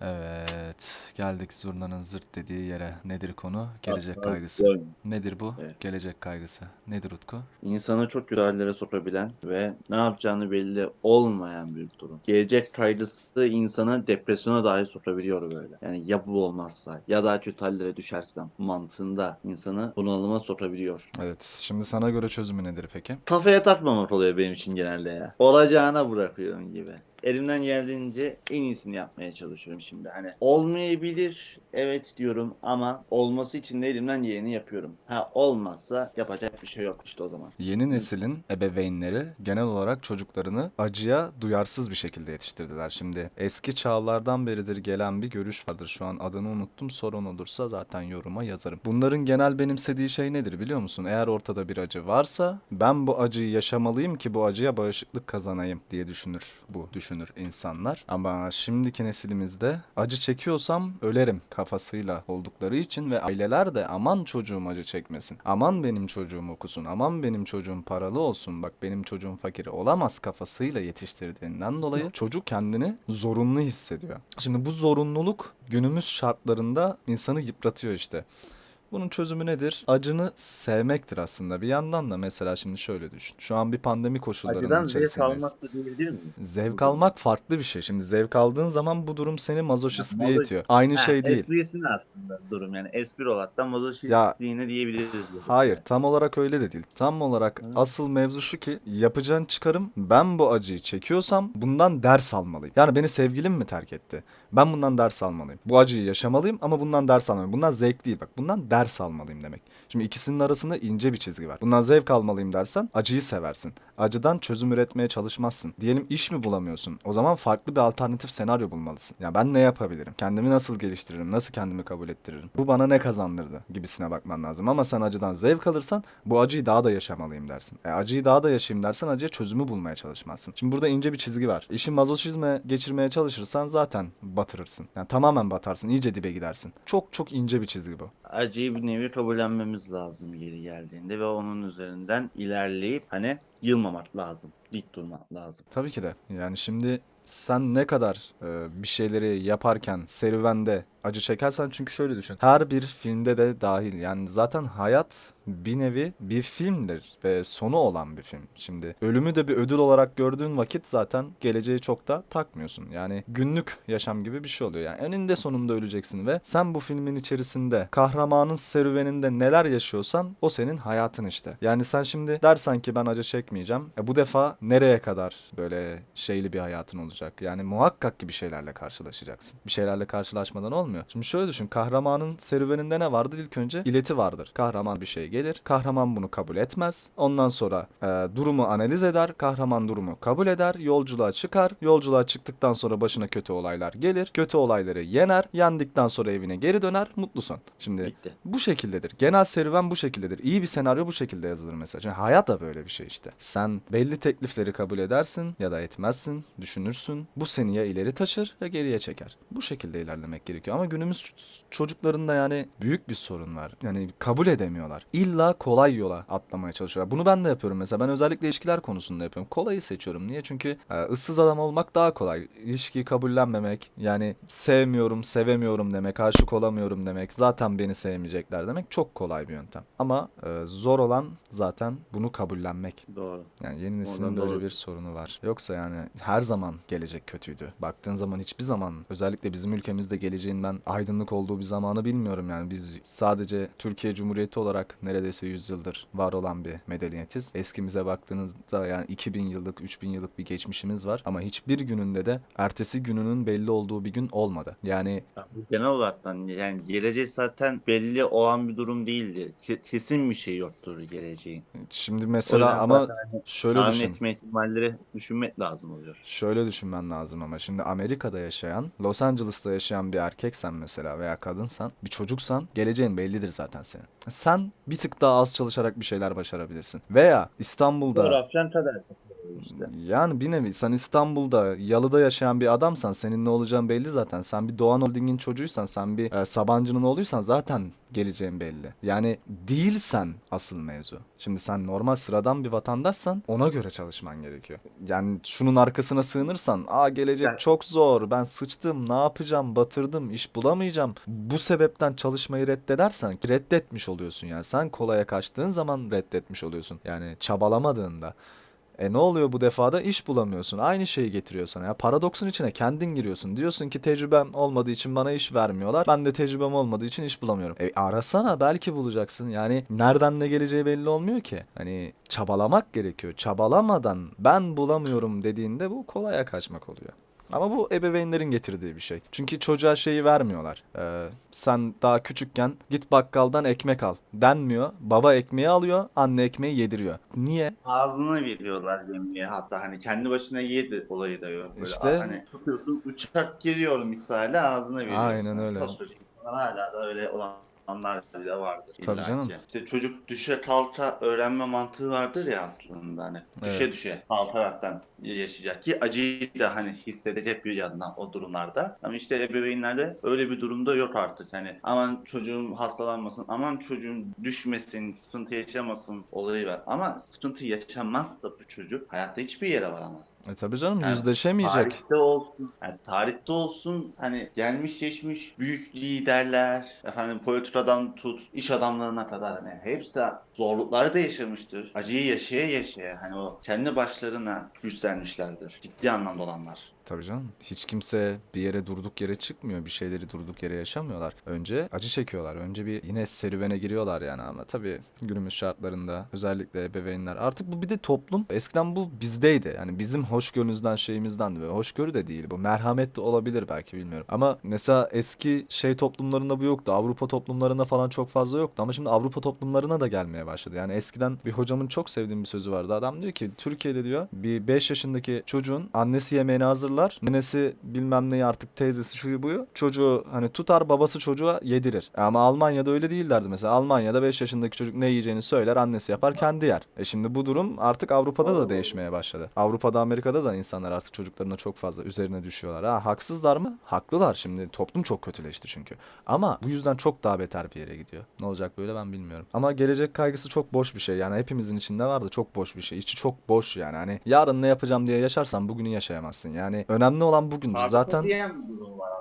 Evet, geldik zurnanın zırt dediği yere. Nedir konu? Gelecek kaygısı. Nedir bu? Evet. Gelecek kaygısı. Nedir Utku? İnsanı çok kötü hallere sokabilen ve ne yapacağını belli olmayan bir durum. Gelecek kaygısı insanı depresyona dahi sokabiliyor böyle. Yani ya bu olmazsa ya daha kötü hallere düşersem mantığında insanı bunalıma sokabiliyor. Evet, şimdi sana göre çözümü nedir peki? Kafaya takmamak oluyor benim için genelde ya. Olacağına bırakıyorum gibi. Elimden geldiğince en iyisini yapmaya çalışıyorum şimdi. Hani olmayabilir evet diyorum ama olması için de elimden geleni yapıyorum. Ha olmazsa yapacak bir şey yok işte o zaman. Yeni neslin ebeveynleri genel olarak çocuklarını acıya duyarsız bir şekilde yetiştirdiler. Şimdi eski çağlardan beridir gelen bir görüş vardır. Şu an adını unuttum. Sorun olursa zaten yoruma yazarım. Bunların genel benimsediği şey nedir biliyor musun? Eğer ortada bir acı varsa ben bu acıyı yaşamalıyım ki bu acıya bağışıklık kazanayım diye düşünür bu düşünür insanlar. Ama şimdiki nesilimizde acı çekiyorsam ölerim kafasıyla oldukları için ve aileler de aman çocuğum acı çekmesin. Aman benim çocuğum okusun. Aman benim çocuğum paralı olsun. Bak benim çocuğum fakir olamaz kafasıyla yetiştirdiğinden dolayı çocuk kendini zorunlu hissediyor. Şimdi bu zorunluluk günümüz şartlarında insanı yıpratıyor işte. Bunun çözümü nedir? Acını sevmektir aslında. Bir yandan da mesela şimdi şöyle düşün. Şu an bir pandemi koşullarının Acıdan zevk içerisindeyiz. almak da diyebilir miyim? Zevk almak farklı bir şey. Şimdi zevk aldığın zaman bu durum seni mazoşistliğe Ya, mazo- itiyor. Aynı Ha, şey değil. Esprisini aslında durum yani espri olarak da mazoşistliğine diyebiliriz. bu. Hayır tam olarak öyle de değil. Tam olarak asıl mevzu şu ki yapacağın çıkarım ben bu acıyı çekiyorsam bundan ders almalıyım. Yani beni sevgilim mi terk etti? Ben bundan ders almalıyım. Bu acıyı yaşamalıyım ama bundan ders almalıyım. Bundan zevk değil bak. Bundan ders almalıyım demek. Şimdi ikisinin arasında ince bir çizgi var. Bundan zevk almalıyım dersen acıyı seversin. Acıdan çözüm üretmeye çalışmazsın. Diyelim iş mi bulamıyorsun? O zaman farklı bir alternatif senaryo bulmalısın. Ya ben ne yapabilirim? Kendimi nasıl geliştiririm? Nasıl kendimi kabul ettiririm? Bu bana ne kazandırdı? Gibisine bakman lazım. Ama sen acıdan zevk alırsan bu acıyı daha da yaşamalıyım dersin. E, acıyı daha da yaşayayım dersen acıya çözümü bulmaya çalışmazsın. Şimdi burada ince bir çizgi var. İşi mazoşizme geçirmeye çalışırsan zaten batırırsın. Yani tamamen batarsın. iyice dibe gidersin. Çok çok ince bir çizgi bu. Acıyı bir nevi kabullenmemiz lazım yeri geldiğinde ve onun üzerinden ilerleyip hani yılmamak lazım. Dik durmak lazım. Tabii ki de. Yani şimdi sen ne kadar e, bir şeyleri yaparken serüvende acı çekersen çünkü şöyle düşün. Her bir filmde de dahil yani zaten hayat bir nevi bir filmdir ve sonu olan bir film. Şimdi ölümü de bir ödül olarak gördüğün vakit zaten geleceği çok da takmıyorsun. Yani günlük yaşam gibi bir şey oluyor. Yani eninde sonunda öleceksin ve sen bu filmin içerisinde kahramanın serüveninde neler yaşıyorsan o senin hayatın işte. Yani sen şimdi dersen ki ben acı çekmeyeceğim. E bu defa nereye kadar böyle şeyli bir hayatın olacak? Yani muhakkak ki bir şeylerle karşılaşacaksın. Bir şeylerle karşılaşmadan olmuyor. Şimdi şöyle düşün. Kahramanın serüveninde ne vardır? İlk önce ileti vardır. Kahraman bir şey gelir. Kahraman bunu kabul etmez. Ondan sonra e, durumu analiz eder. Kahraman durumu kabul eder. Yolculuğa çıkar. Yolculuğa çıktıktan sonra başına kötü olaylar gelir. Kötü olayları yener. Yendikten sonra evine geri döner. Mutlu son. Şimdi Bitti. bu şekildedir. Genel serüven bu şekildedir. İyi bir senaryo bu şekilde yazılır mesela. Çünkü hayat da böyle bir şey işte. Sen belli teklifleri kabul edersin ya da etmezsin, düşünürsün. Bu seni ya ileri taşır ya geriye çeker. Bu şekilde ilerlemek gerekiyor. Ama günümüz çocuklarında yani büyük bir sorun var. Yani kabul edemiyorlar. İlla kolay yola atlamaya çalışıyorlar. Bunu ben de yapıyorum mesela. Ben özellikle ilişkiler konusunda yapıyorum. Kolayı seçiyorum. Niye? Çünkü e, ıssız adam olmak daha kolay. İlişkiyi kabullenmemek, yani sevmiyorum, sevemiyorum demek, aşık olamıyorum demek, zaten beni sevmeyecekler demek çok kolay bir yöntem. Ama e, zor olan zaten bunu kabullenmek. Doğru. Yani yeni neslin böyle doğru. bir sorunu var. Yoksa yani her zaman gelecek kötüydü. Baktığın zaman hiçbir zaman özellikle bizim ülkemizde geleceğin ben aydınlık olduğu bir zamanı bilmiyorum yani. Biz sadece Türkiye Cumhuriyeti olarak neredeyse 100 yıldır var olan bir medeniyetiz. Eskimize baktığınızda yani 2000 yıllık, 3000 yıllık bir geçmişimiz var. Ama hiçbir gününde de ertesi gününün belli olduğu bir gün olmadı. Yani Genel olaraktan yani gelecek zaten belli olan bir durum değildi. Ke- Kesin bir şey yoktur geleceğin. şimdi mesela ama hani şöyle düşün. etme ihtimalleri düşünmek lazım oluyor. Şöyle düşünmen lazım ama şimdi Amerika'da yaşayan, Los Angeles'ta yaşayan bir erkeksen mesela veya kadınsan, bir çocuksan geleceğin bellidir zaten senin. Sen bir tık daha az çalışarak bir şeyler başarabilirsin. Veya İstanbul'da Coğrafyan kadar. işte. Yani bir nevi sen İstanbul'da yalıda yaşayan bir adamsan senin ne olacağın belli zaten. Sen bir Doğan Holding'in çocuğuysan sen bir e, Sabancı'nın oğluysan zaten geleceğin belli. Yani değilsen asıl mevzu. Şimdi sen normal sıradan bir vatandaşsan ona göre çalışman gerekiyor. Yani şunun arkasına sığınırsan aa gelecek Yani- çok zor ben sıçtım ne yapacağım batırdım iş bulamayacağım. Bu sebepten çalışmayı reddedersen reddetmiş oluyorsun yani. Sen kolaya kaçtığın zaman reddetmiş oluyorsun. Yani çabalamadığında. E ne oluyor bu defada? İş bulamıyorsun. Aynı şeyi getiriyor sana ya. Paradoksun içine kendin giriyorsun. Diyorsun ki tecrübem olmadığı için bana iş vermiyorlar. Ben de tecrübem olmadığı için iş bulamıyorum. E arasana belki bulacaksın. Yani nereden ne geleceği belli olmuyor ki. Hani çabalamak gerekiyor. Çabalamadan ben bulamıyorum dediğinde bu kolaya kaçmak oluyor. Ama bu ebeveynlerin getirdiği bir şey. Çünkü çocuğa şeyi vermiyorlar. Ee, sen daha küçükken git bakkaldan ekmek al denmiyor. Baba ekmeği alıyor, anne ekmeği yediriyor. Niye? Ağzına veriyorlar yemeği hatta hani kendi başına yedi olayı da yok. Böyle İşte- hani tutuyorsun uçak geliyor misali ağzına veriyorsun. Aynen öyle. Hala da öyle olanlar bile vardır. Tabii illaki. canım. İşte çocuk düşe kalka öğrenme mantığı vardır ya aslında hani. Düşe Evet. düşe kalkaraktan yaşayacak ki acıyı da hani hissedecek bir yandan o durumlarda. Ama işte ebeveynlerde öyle bir durumda yok artık. Hani aman çocuğum hastalanmasın, aman çocuğum düşmesin, sıkıntı yaşamasın olayı var. Ama sıkıntı yaşamazsa bu çocuk hayatta hiçbir yere varamaz. E tabii canım Yani yüzleşemeyecek. Tarihte olsun, yani tarihte olsun hani gelmiş geçmiş büyük liderler, efendim politikadan tut, iş adamlarına kadar hani hepsi zorlukları da yaşamıştır. Acıyı yaşaya yaşaya hani o kendi başlarına güçlenmişlerdir. Ciddi anlamda olanlar. Tabii canım. Hiç kimse bir yere durduk yere çıkmıyor. Bir şeyleri durduk yere yaşamıyorlar. Önce acı çekiyorlar. Önce bir yine serüvene giriyorlar yani ama tabii günümüz şartlarında özellikle ebeveynler. Artık bu bir de toplum. Eskiden bu bizdeydi. Yani bizim hoşgörümüzden şeyimizden ve hoşgörü de değil bu. Merhamet de olabilir belki bilmiyorum. Ama mesela eski şey toplumlarında bu yoktu. Avrupa toplumlarında falan çok fazla yoktu. Ama şimdi Avrupa toplumlarına da gelmeye başladı. Yani eskiden bir hocamın çok sevdiğim bir sözü vardı. Adam diyor ki Türkiye'de diyor bir 5 yaşındaki çocuğun annesi yemeğini hazırlar. Nenesi bilmem neyi artık teyzesi şuyu buyu. Çocuğu hani tutar babası çocuğa yedirir. Ama Almanya'da öyle değillerdi mesela. Almanya'da 5 yaşındaki çocuk ne yiyeceğini söyler annesi yapar kendi yer. E şimdi bu durum artık Avrupa'da da değişmeye başladı. Avrupa'da Amerika'da da insanlar artık çocuklarına çok fazla üzerine düşüyorlar. Ha haksızlar mı? Haklılar şimdi. Toplum çok kötüleşti çünkü. Ama bu yüzden çok daha beter bir yere gidiyor. Ne olacak böyle ben bilmiyorum. Ama gelecek kaygısı çok boş bir şey. Yani hepimizin içinde vardı çok boş bir şey. İçi çok boş yani. Hani yarın ne yapacağım diye yaşarsan bugünü yaşayamazsın. Yani önemli olan bugündür. Zaten diyen bir durum var.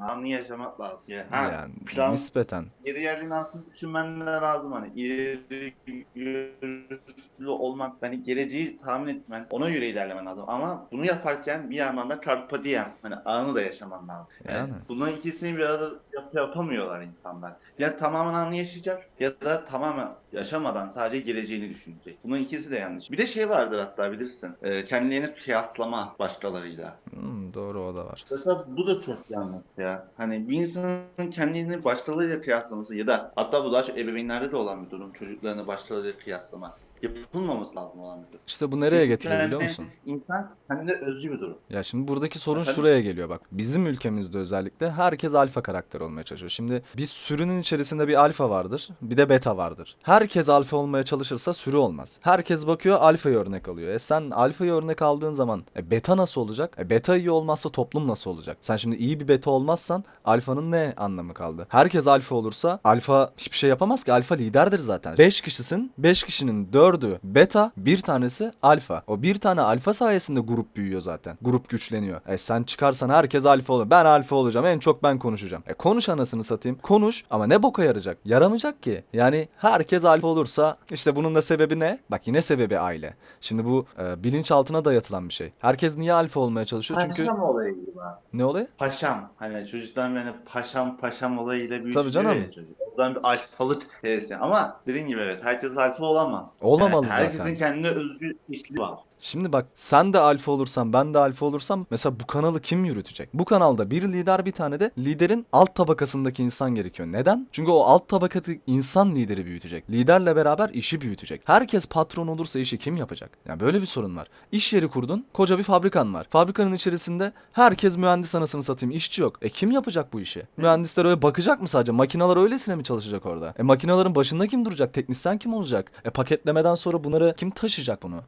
Anı yaşamak lazım. Ya, ha, yani plan- nispeten. Geri yerliğini aslında düşünmen lazım hani ileri görüşlü olmak hani geleceği tahmin etmen ona göre ilerlemen lazım ama bunu yaparken bir yandan da carpe diem hani anı da yaşaman lazım. Yani, Yani. bunların ikisini bir arada yap- yapamıyorlar insanlar. Ya tamamen anı yaşayacak ya da tamamen yaşamadan sadece geleceğini düşünecek. Bunun ikisi de yanlış. Bir de şey vardır hatta bilirsin. E, kendilerini kıyaslama başkalarıyla. Hmm, doğru o da var. Mesela bu da çok yanlış ya. Hani bir insanın kendini başkalarıyla kıyaslaması ya da hatta bu daha çok ebeveynlerde de olan bir durum. Çocuklarını başkalarıyla kıyaslama. Yapılmaması lazım olan bir durum. İşte bu nereye getiriyor biliyor musun? İnsan kendine özgü bir durum. Ya şimdi buradaki sorun Efendim? şuraya geliyor bak. Bizim ülkemizde özellikle herkes alfa karakter olmaya çalışıyor. Şimdi bir sürünün içerisinde bir alfa vardır, bir de beta vardır. Herkes alfa olmaya çalışırsa sürü olmaz. Herkes bakıyor alfayı örnek alıyor. E sen alfayı örnek aldığın zaman e beta nasıl olacak? E beta iyi olmazsa toplum nasıl olacak? Sen şimdi iyi bir beta olmazsan alfanın ne anlamı kaldı? Herkes alfa olursa alfa hiçbir şey yapamaz ki. Alfa liderdir zaten. 5 kişisin. 5 kişinin 4'ü beta, bir tanesi alfa. O bir tane alfa sayesinde grup büyüyor zaten. Grup güçleniyor. E sen çıkarsan herkes alfa olur. Ben alfa olacağım. En çok ben konuşacağım. E konuş anasını satayım. Konuş ama ne boka yarayacak? Yaramayacak ki. Yani herkes alfa olursa işte bunun da sebebi ne? Bak yine sebebi aile. Şimdi bu e, bilinçaltına dayatılan bir şey. Herkes niye alfa olmaya çalışıyor? Çünkü Paşam olayı gibi aslında. ne oluyor? Paşam. Hani çocuklar yani paşam paşam olayıyla büyütüyor Tabii canım. ya çocuk. Oradan bir alfalık hevesi. Ama dediğin gibi evet herkes alfa olamaz. Olmamalı herkesin zaten. kendine özgü işli var. Şimdi bak sen de alfa olursan ben de alfa olursam mesela bu kanalı kim yürütecek? Bu kanalda bir lider bir tane de liderin alt tabakasındaki insan gerekiyor. Neden? Çünkü o alt tabakadaki insan lideri büyütecek. Liderle beraber işi büyütecek. Herkes patron olursa işi kim yapacak? Yani böyle bir sorun var. İş yeri kurdun, koca bir fabrikan var. Fabrikanın içerisinde herkes mühendis anasını satayım, işçi yok. E kim yapacak bu işi? Mühendisler öyle bakacak mı sadece? Makineler öylesine mi çalışacak orada? E makinelerin başında kim duracak? Teknisyen kim olacak? E paketlemeden sonra bunları kim taşıyacak bunu?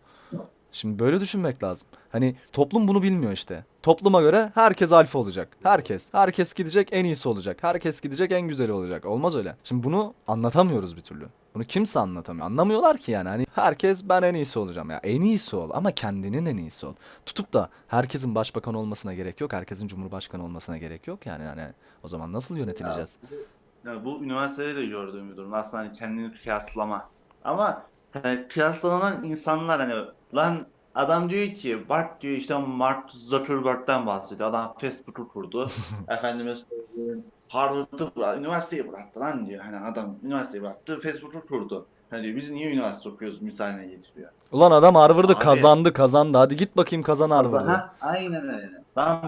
Şimdi böyle düşünmek lazım. Hani toplum bunu bilmiyor işte. Topluma göre herkes alfa olacak. Herkes. Herkes gidecek en iyisi olacak. Herkes gidecek en güzeli olacak. Olmaz öyle. Şimdi bunu anlatamıyoruz bir türlü. Bunu kimse anlatamıyor. Anlamıyorlar ki yani. Hani herkes ben en iyisi olacağım ya. En iyisi ol ama kendinin en iyisi ol. Tutup da herkesin başbakan olmasına gerek yok. Herkesin cumhurbaşkanı olmasına gerek yok yani. Yani o zaman nasıl yönetileceğiz? Ya bu üniversitede de gördüğüm bir durum. Aslında hani kendini kıyaslama. Ama hani kıyaslanan insanlar hani lan adam diyor ki bak diyor işte Mark Zuckerberg'den bahsediyor. Adam Facebook'u kurdu. Efendime söyleyeyim Harvard'ı bıraktı, üniversiteyi bıraktı lan diyor. Hani adam üniversiteyi bıraktı, Facebook'u kurdu. Hani diyor biz niye üniversite okuyoruz misaline getiriyor. Ulan adam Harvard'ı Abi- kazandı kazandı. Hadi git bakayım kazan Harvard'ı. Ha, aynen öyle. Ben,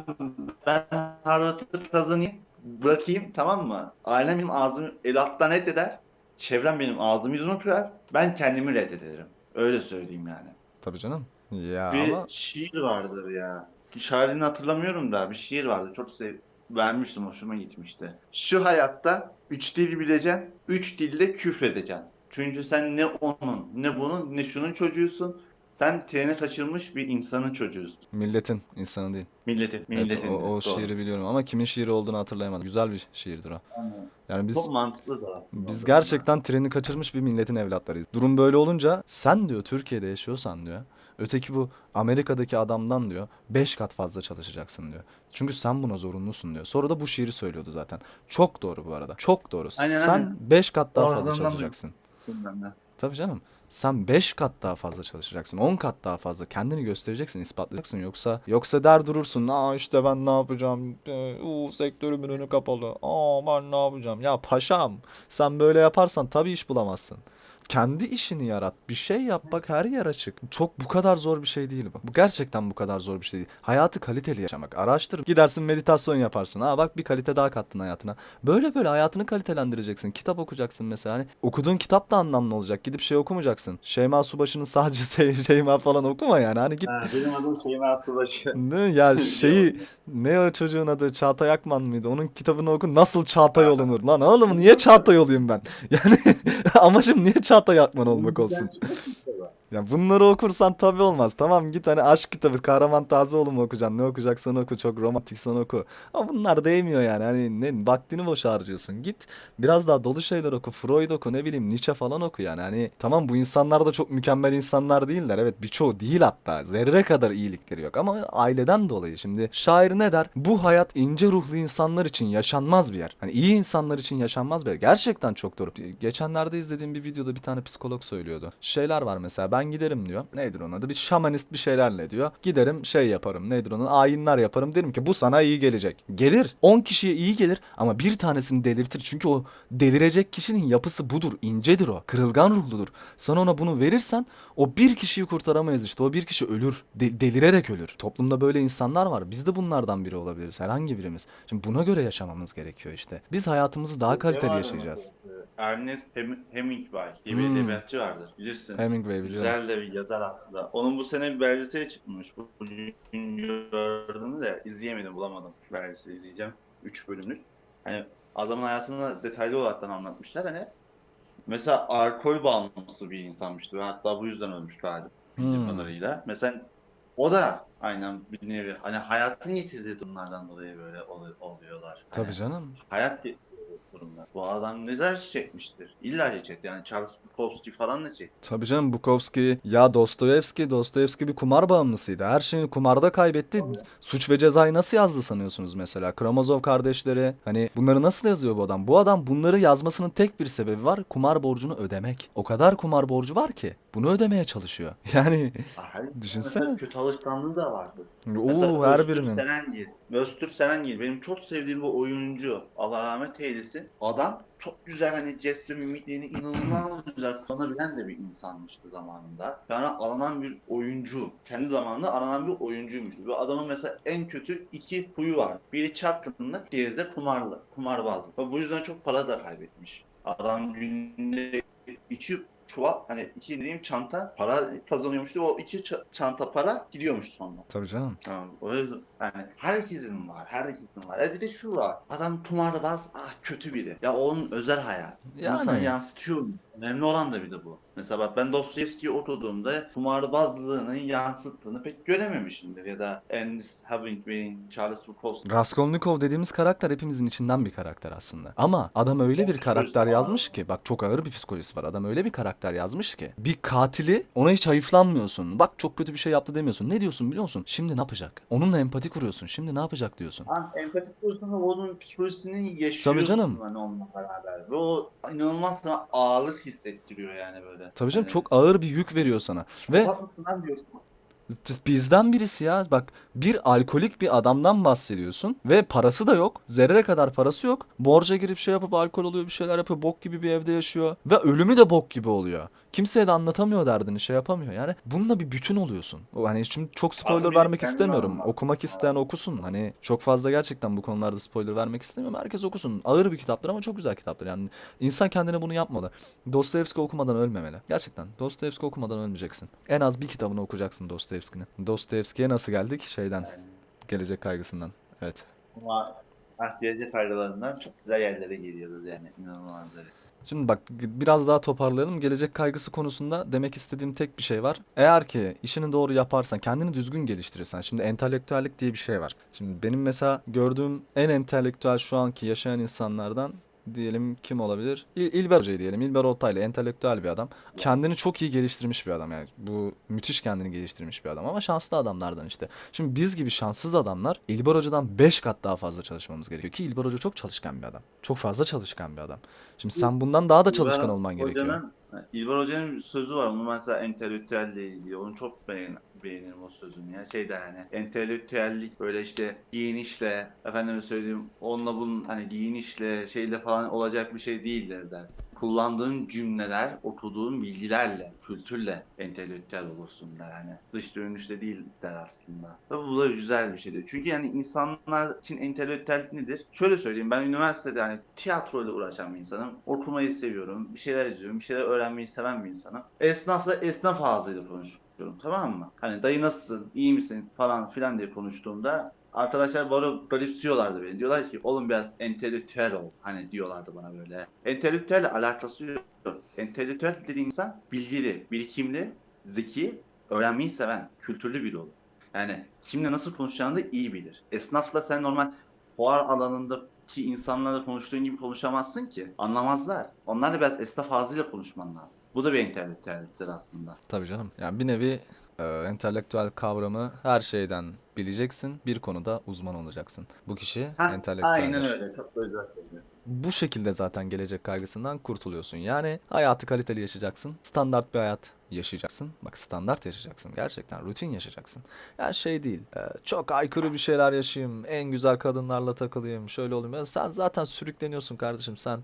ben Harvard'ı kazanayım, bırakayım tamam mı? Ailem benim ağzımı el alttan reddeder. Çevrem benim ağzımı yüzümü kırar. Ben kendimi reddederim. Öyle söyleyeyim yani. Tabii canım. Ya bir ama şiir vardır ya. Şairini hatırlamıyorum da bir şiir vardı. Çok sev vermiştim hoşuma gitmişti. Şu hayatta üç dil bileceksin, üç dilde küfredeceksin. Çünkü sen ne onun, ne bunun, ne şunun çocuğusun. Sen treni kaçırmış bir insanın çocuğusun. milletin insanı değil. Milletin, Evet, milletin. o, o Doğru. şiiri biliyorum ama kimin şiiri olduğunu hatırlayamadım. Güzel bir şiirdir o. Yani biz Çok mantıklı da aslında. biz o gerçekten treni kaçırmış bir milletin evlatlarıyız. Durum böyle olunca sen diyor Türkiye'de yaşıyorsan diyor. Öteki bu Amerika'daki adamdan diyor 5 kat fazla çalışacaksın diyor. Çünkü sen buna zorunlusun diyor. Sonra da bu şiiri söylüyordu zaten. Çok doğru bu arada. Çok doğru. Aynen, sen aynen. 5 kat daha Doğru, fazla çalışacaksın. bilmem ne. Tabii canım. Sen 5 kat daha fazla çalışacaksın. 10 kat daha fazla kendini göstereceksin, ispatlayacaksın. Yoksa yoksa der durursun. Aa işte ben ne yapacağım? Ee, uu, sektörümün önü kapalı. Aa ben ne yapacağım? Ya paşam sen böyle yaparsan tabii iş bulamazsın. Kendi işini yarat. Bir şey yap bak her yer açık. Çok bu kadar zor bir şey değil bu. Bu gerçekten bu kadar zor bir şey değil. Hayatı kaliteli yaşamak. Araştır. Gidersin meditasyon yaparsın. Ha bak bir kalite daha kattın hayatına. Böyle böyle hayatını kalitelendireceksin. Kitap okuyacaksın mesela. Hani okuduğun kitap da anlamlı olacak. Gidip şey okumayacaksın. Şeyma Subaşı'nın sadece Şey- Şeyma falan okuma yani. Hani git Ha, benim adım Şeyma Subaşı. Mi? Ya şeyi ne o çocuğun adı Çağatay Akman mıydı? Onun kitabını oku. Nasıl Çağatay olunur? Lan oğlum niye Çağatay olayım ben? Yani amacım niye Çağatay Akman olmak olsun? Ya bunları okursan tabii olmaz. Tamam git hani aşk kitabı Kahraman Tazeoğlu mu okuyacaksın? Ne okuyacaksan oku. Çok romantiksen oku. Ama bunlar değmiyor yani. Hani ne vaktini boş harcıyorsun. Git biraz daha dolu şeyler oku. Freud oku ne bileyim Nietzsche falan oku yani. Hani tamam bu insanlar da çok mükemmel insanlar değiller. Evet birçoğu değil hatta. Zerre kadar iyilikleri yok ama aileden dolayı. Şimdi şair ne der? Bu hayat ince ruhlu insanlar için yaşanmaz bir yer. Hani iyi insanlar için yaşanmaz bir yer. Gerçekten çok doğru. Geçenlerde izlediğim bir videoda bir tane psikolog söylüyordu. Şeyler var mesela ben giderim diyor. Nedir onun adı? Bir şamanist bir şeylerle diyor. Giderim şey yaparım. Nedir onun? Ayinler yaparım. Derim ki bu sana iyi gelecek. Gelir. 10 kişiye iyi gelir ama bir tanesini delirtir. Çünkü o delirecek kişinin yapısı budur. incedir o. Kırılgan ruhludur. Sen ona bunu verirsen o bir kişiyi kurtaramayız işte. O bir kişi ölür. De- delirerek ölür. Toplumda böyle insanlar var. Biz de bunlardan biri olabiliriz. Herhangi birimiz. Şimdi buna göre yaşamamız gerekiyor işte. Biz hayatımızı daha kaliteli yaşayacağız. Ernest Hem- Hemingway diye bir Hmm. edebiyatçı vardır. Bilirsin. Hemingway biliyorum. Güzel de bir yazar aslında. Onun bu sene bir belgeseli çıkmış. Bugün gördüm de izleyemedim, bulamadım. Belgeseli izleyeceğim. 3 bölümlük. Hani adamın hayatını detaylı olaraktan anlatmışlar. Hani mesela alkol bağımlısı bir insanmıştı. Hatta bu yüzden ölmüş galiba. Bildiğim Hmm. kadarıyla. Mesela o da aynen bir nevi hani hayatın getirdiği durumlardan dolayı böyle ol- oluyorlar. Hani Tabii canım. hayat. Bu adam neler çekmiştir? İlla çekti. Yani Charles Bukowski falan da çekti. Tabii canım Bukowski ya Dostoyevski Dostoyevski bir kumar bağımlısıydı. Her şeyini kumarda kaybetti. Suç ve Cezayı nasıl yazdı sanıyorsunuz mesela? Karamazov kardeşleri hani bunları nasıl yazıyor bu adam? Bu adam bunları yazmasının tek bir sebebi var. Kumar borcunu ödemek. O kadar kumar borcu var ki bunu ödemeye çalışıyor. Yani Hayır, Düşünsene. Mesela kötü alışkanlığı da vardı. Mesela o her Öztürk birinin. Serengil. Öztürk Serengil benim çok sevdiğim bir oyuncu. Allah rahmet eylesin. Adam çok güzel hani jest ve mimiklerini inanılmaz güzel kullanabilen de bir insanmıştı zamanında. Yani aranan bir oyuncu. Kendi zamanında aranan bir oyuncuymuş. Ve adamın mesela en kötü iki huyu var. Biri çapkınlık, diğeri de kumarlı. Kumarbazlık. Ve bu yüzden çok para da kaybetmiş. Adam günde iki çuval hani iki diyeyim çanta para kazanıyormuştu. O iki ça- çanta para gidiyormuş sonra. Tabii canım. Tamam. O yüzden Yani herkesin var, herkesin var. E bir de şu var. Adam kumarbaz, ah kötü biri. Ya onun özel hayat. Yani. Bunu yansıtıyor? Önemli olan da bir de bu. Mesela bak ben Dostoyevski'ye oturduğumda kumarbazlığının yansıttığını pek görememişimdir. Ya da Ernest Hemingway'in, Charles Bukowski. Raskolnikov dediğimiz karakter hepimizin içinden bir karakter aslında. Ama adam öyle bir karakter yazmış ki bak çok ağır bir psikolojisi var. Adam öyle bir karakter yazmış ki bir katili ona hiç hayıflanmıyorsun. Bak çok kötü bir şey yaptı demiyorsun. Ne diyorsun biliyor musun? Şimdi ne yapacak? Onunla empati kuruyorsun. Şimdi ne yapacak diyorsun. An empatik kurusunda onun psikolojisini yaşıyorsun canım. hani onunla beraber. Ve o inanılmaz sana ağırlık hissettiriyor yani böyle. Tabii canım Hani, çok ağır bir yük veriyor sana. Ve "Psikopat mısın lan?" diyorsun. bizden birisi ya. Bak bir alkolik bir adamdan bahsediyorsun ve parası da yok. Zerre kadar parası yok. Borca girip şey yapıp alkol oluyor bir şeyler yapıyor. Bok gibi bir evde yaşıyor. Ve ölümü de bok gibi oluyor. Kimseye de anlatamıyor derdini şey yapamıyor. Yani bununla bir bütün oluyorsun. Hani şimdi çok spoiler Aslında vermek istemiyorum. Okumak isteyen okusun. Hani çok fazla gerçekten bu konularda spoiler vermek istemiyorum. Herkes okusun. Ağır bir kitaptır ama çok güzel kitaptır. Yani insan kendine bunu yapmalı. Dostoyevski okumadan ölmemeli. Gerçekten. Dostoyevski okumadan ölmeyeceksin. En az bir kitabını okuyacaksın Dostoyevski'nin. Dostoyevski'ye nasıl geldik? Şeyden. Gelecek kaygısından. Evet. Ah, gelecek faydalarından çok güzel yerlere geliyoruz yani inanılmaz. Şimdi bak biraz daha toparlayalım. Gelecek kaygısı konusunda demek istediğim tek bir şey var. Eğer ki işini doğru yaparsan, kendini düzgün geliştirirsen. Şimdi entelektüellik diye bir şey var. Şimdi benim mesela gördüğüm en entelektüel şu anki yaşayan insanlardan diyelim kim olabilir? İl İlber Hoca'yı diyelim. İlber Ortaylı entelektüel bir adam. Kendini çok iyi geliştirmiş bir adam yani. Bu müthiş kendini geliştirmiş bir adam ama şanslı adamlardan işte. Şimdi biz gibi şanssız adamlar İlber Hoca'dan 5 kat daha fazla çalışmamız gerekiyor ki İlber Hoca çok çalışkan bir adam. Çok fazla çalışkan bir adam. Şimdi sen bundan daha da çalışkan olman gerekiyor. İlber Hoca'nın sözü var. Onu mesela entelektüelle ilgili. Onu çok beğen, beğenirim o sözünü ya. Şeyde hani entelektüellik böyle işte giyinişle efendime söyleyeyim onunla bunun hani giyinişle şeyle falan olacak bir şey değildir der. Kullandığın cümleler, okuduğun bilgilerle, kültürle entelektüel olursun der hani. Dış görünüşle değil der aslında. Ve bu da güzel bir şeydir. Çünkü yani insanlar için entelektüel nedir? Şöyle söyleyeyim ben üniversitede hani tiyatroyla uğraşan bir insanım. Okumayı seviyorum, bir şeyler izliyorum, bir şeyler öğrenmeyi seven bir insanım. Esnafla esnaf ağzıyla konuşuyorum tamam mı? Hani dayı nasılsın, iyi misin falan filan diye konuştuğumda Arkadaşlar bana garipsiyorlardı beni. Diyorlar ki oğlum biraz entelektüel ol. Hani diyorlardı bana böyle. Entelektüelle alakası yok. Entelektüel dediğin insan bilgili, birikimli, zeki, öğrenmeyi seven, kültürlü biri olur. Yani kimle nasıl konuşacağını da iyi bilir. Esnafla sen normal fuar alanındaki insanlarla konuştuğun gibi konuşamazsın ki. Anlamazlar. Onlarla biraz esnaf ağzıyla konuşman lazım. Bu da bir entelektüelliktir aslında. Tabii canım. Yani bir nevi e, entelektüel kavramı her şeyden bileceksin. Bir konuda uzman olacaksın. Bu kişi Ha, entelektüeldir. aynen öyle. Çok güzel. Bu şekilde zaten gelecek kaygısından kurtuluyorsun. Yani hayatı kaliteli yaşayacaksın. Standart bir hayat yaşayacaksın. Bak standart yaşayacaksın. Gerçekten rutin yaşayacaksın. Yani şey değil. e, çok aykırı bir şeyler yaşayayım. En güzel kadınlarla takılayım. Şöyle olayım. Ya Sen zaten sürükleniyorsun kardeşim. Sen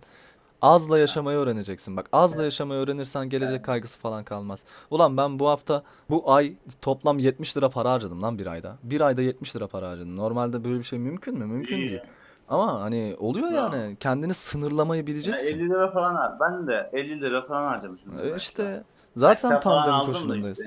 azla yaşamayı öğreneceksin. Bak azla yaşamayı öğrenirsen gelecek kaygısı falan kalmaz. Ulan ben bu hafta bu ay toplam 70 lira para harcadım lan bir ayda. Bir ayda 70 lira para harcadım. Normalde böyle bir şey mümkün mü? Mümkün değil. Ama hani oluyor Bravo. yani. Kendini sınırlamayı Ya bileceksin. 50 lira falan har- Ben de 50 lira falan harcamışım. E işte zaten Kitap pandemi koşulundayız.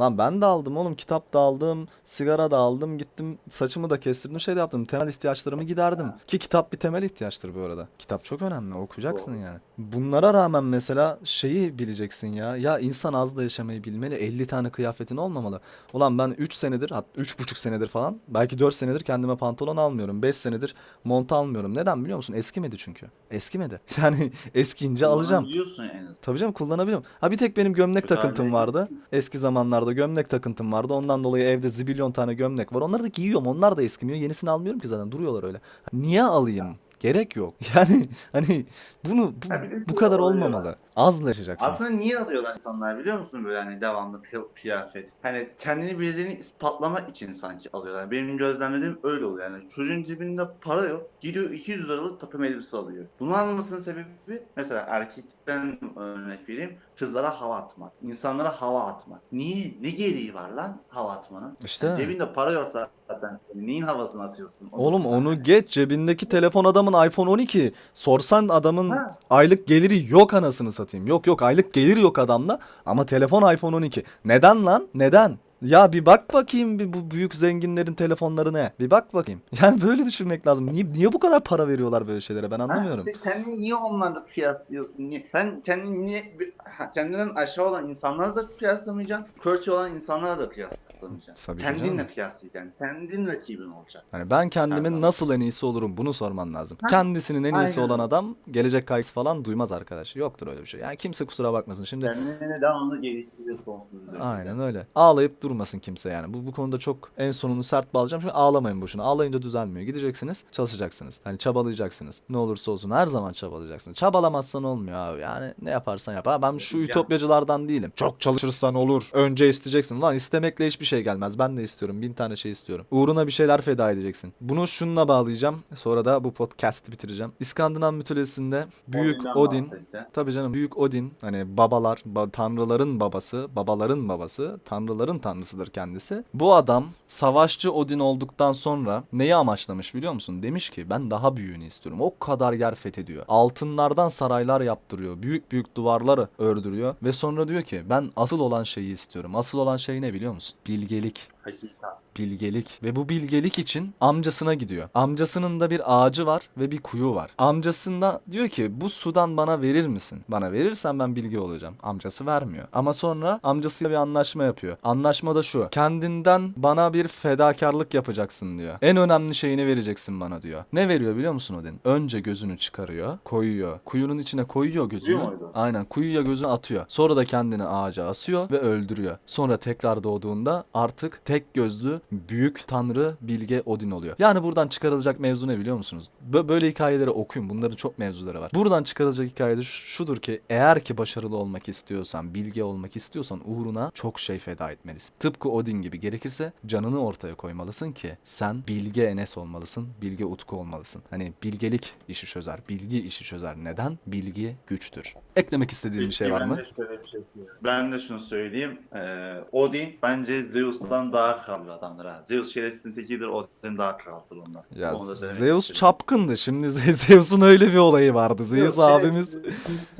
Lan ben de aldım oğlum kitap da aldım, sigara da aldım, gittim saçımı da kestirdim, şey de yaptım. Temel ihtiyaçlarımı giderdim. Ki kitap bir temel ihtiyaçtır bu arada. Kitap çok önemli, okuyacaksın Doğru. yani. Bunlara rağmen mesela şeyi bileceksin ya. Ya insan az da yaşamayı bilmeli. 50 tane kıyafetin olmamalı. Ulan ben 3 senedir, hatta 3,5 senedir falan, belki 4 senedir kendime pantolon almıyorum. 5 senedir mont almıyorum. Neden biliyor musun? Eskimedi çünkü. Eskimedi. Yani eskiyince alacağım. Azından. Tabii canım kullanabiliyorum. Ha bir tek benim gömlek Güzel takıntım bir- vardı. Eski zamanlarda gömlek takıntım vardı. Ondan dolayı evde zibilyon tane gömlek var. Onları da giyiyorum. Onlar da eskimiyor. Yenisini almıyorum ki zaten. Duruyorlar öyle. Niye alayım? Gerek yok. Yani hani bunu bu, bu kadar olmamalı. Azla yaşayacaksın. Aslında niye alıyorlar insanlar biliyor musun böyle hani devamlı kıyafet? Hani kendini birilerini ispatlamak için sanki alıyorlar. Benim gözlemlediğim öyle oluyor. Yani çocuğun cebinde para yok. Gidiyor 200 liralık takım elbise alıyor. Bunu almasının sebebi mesela erkekten örnek vereyim. Kızlara hava atmak. insanlara hava atmak. Niye? Ne gereği var lan hava atmanın? İşte. Yani cebinde para yok zaten. Neyin havasını atıyorsun? Oğlum onu geç cebindeki telefon adamın iPhone 12. Sorsan adamın Ha. aylık geliri yok anasını satayım. Yok yok aylık geliri yok adamda ama telefon iPhone 12. Neden lan? Neden? Ya bir bak bakayım bir bu büyük zenginlerin telefonları ne? Bir bak bakayım. Yani böyle düşünmek lazım. Niye niye bu kadar para veriyorlar böyle şeylere? Ben anlamıyorum. Ha, işte kendini niye onlarla kıyaslıyorsun? Niye? Sen kendini niye kendinden aşağı olan insanlarla da kıyaslamayacaksın. Kötü olan insanlarla da kıyaslamayacaksın. Tabii Kendinle canım. kıyaslayacaksın. Kendin rakibin olacak. Yani ben kendimin Tamam. nasıl en iyisi olurum bunu sorman lazım. Ha, Kendisinin en iyisi aynen olan adam gelecek kaygısı falan duymaz arkadaş. Yoktur öyle bir şey. Yani kimse kusura bakmasın. Şimdi Kendini devamlı geliştiriyor sonsuz. Aynen öyle. Ağlayıp durmasın kimse yani. Bu bu konuda çok en sonunu sert bağlayacağım. Çünkü ağlamayın boşuna. Ağlayınca düzelmiyor. Gideceksiniz, çalışacaksınız. Hani çabalayacaksınız. Ne olursa olsun her zaman çabalayacaksınız. Çabalamazsan olmuyor abi. Yani ne yaparsan yap. Ha, ben şu Ya- ütopyacılardan değilim. Çok çalışırsan olur. Önce isteyeceksin. Lan istemekle hiçbir şey gelmez. Ben de istiyorum. Bin tane şey istiyorum. Uğruna bir şeyler feda edeceksin. Bunu şununla bağlayacağım. Sonra da bu podcast'i bitireceğim. İskandinav mitolojisinde büyük Odin'den Odin. Tabii canım büyük Odin hani babalar, ba- tanrıların babası, babaların babası, tanrıların tanrısıdır kendisi. Bu adam savaşçı Odin olduktan sonra neyi amaçlamış biliyor musun? Demiş ki ben daha büyüğünü istiyorum. O kadar yer fethediyor. Altınlardan saraylar yaptırıyor. Büyük büyük duvarları ördürüyor ve sonra diyor ki ben asıl olan şeyi istiyorum. Asıl olan şey ne biliyor musun? Bilgelik Hakikat. Bilgelik ve bu bilgelik için amcasına gidiyor. Amcasının da bir ağacı var ve bir kuyu var. Amcasında diyor ki bu sudan bana verir misin? Bana verirsen ben bilgi olacağım. Amcası vermiyor. Ama sonra amcasıyla bir anlaşma yapıyor. Anlaşma da şu. Kendinden bana bir fedakarlık yapacaksın diyor. En önemli şeyini vereceksin bana diyor. Ne veriyor biliyor musun Odin? Önce gözünü çıkarıyor, koyuyor. Kuyunun içine koyuyor gözünü. Aynen kuyuya gözünü atıyor. Sonra da kendini ağaca asıyor ve öldürüyor. Sonra tekrar doğduğunda artık tek gözlü büyük tanrı bilge Odin oluyor. Yani buradan çıkarılacak mevzu ne biliyor musunuz? Bö- böyle hikayeleri okuyun. Bunların çok mevzuları var. Buradan çıkarılacak hikaye de şu- şudur ki eğer ki başarılı olmak istiyorsan, bilge olmak istiyorsan uğruna çok şey feda etmelisin. Tıpkı Odin gibi gerekirse canını ortaya koymalısın ki sen bilge Enes olmalısın, bilge Utku olmalısın. Hani bilgelik işi çözer, bilgi işi çözer. Neden? Bilgi güçtür. Eklemek istediğin bir şey var Ben mı? de şöyle bir şey. Ben de şunu söyleyeyim. Ee, Odin bence Zeus'tan daha kral ha. Zeus şerefsizin tekidir, Odin daha kraldır ondan. Ya Onu da söylemek Zeus istedim. çapkındı. Şimdi Ze- Zeus'un öyle bir olayı vardı. Zeus Zeus abimiz.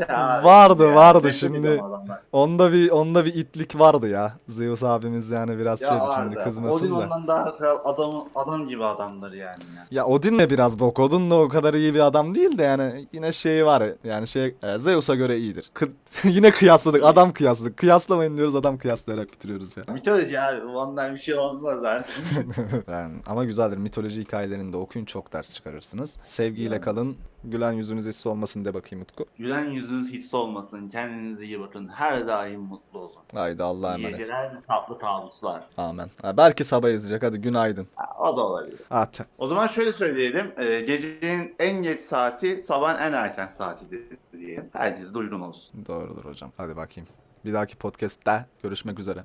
Ya, Vardı, ya, vardı şimdi. ediyorum onda bir onda bir itlik vardı ya. Zeus abimiz yani biraz Ya şeydi vardı. şimdi kızmasın Odin da. ondan daha kral adam, adam gibi adamdır yani. ya. Ya Odin de biraz bok. Odin de o kadar iyi bir adam değil de yani yine şey var. Yani şey e, Zeus'a göre iyidir. Kı- yine kıyasladık. Adam kıyasladık. Kıyaslamayın diyoruz adam kıyaslayarak bitiriyoruz ya. Mitoloji abi. Ondan bir şey olmaz Yani, ama güzeldir. Mitoloji hikayelerini de okuyun çok ders çıkarırsınız. Sevgiyle Yani. kalın. Gülen yüzünüz hiç olmasın de bakayım Utku. Gülen yüzünüz hiç olmasın. Kendinize iyi bakın. Her daim mutlu olun. Haydi Allah'a İyi emanet. geceler, tatlı kabuslar. Amen. Ha, belki sabah izleyecek. Hadi günaydın. Ha, O da olabilir. At. O zaman şöyle söyleyelim. e, gecenin en geç saati sabahın en erken saatidir diyelim. Herkes duygun olsun. Doğrudur hocam. Hadi bakayım. Bir dahaki podcast'te görüşmek üzere.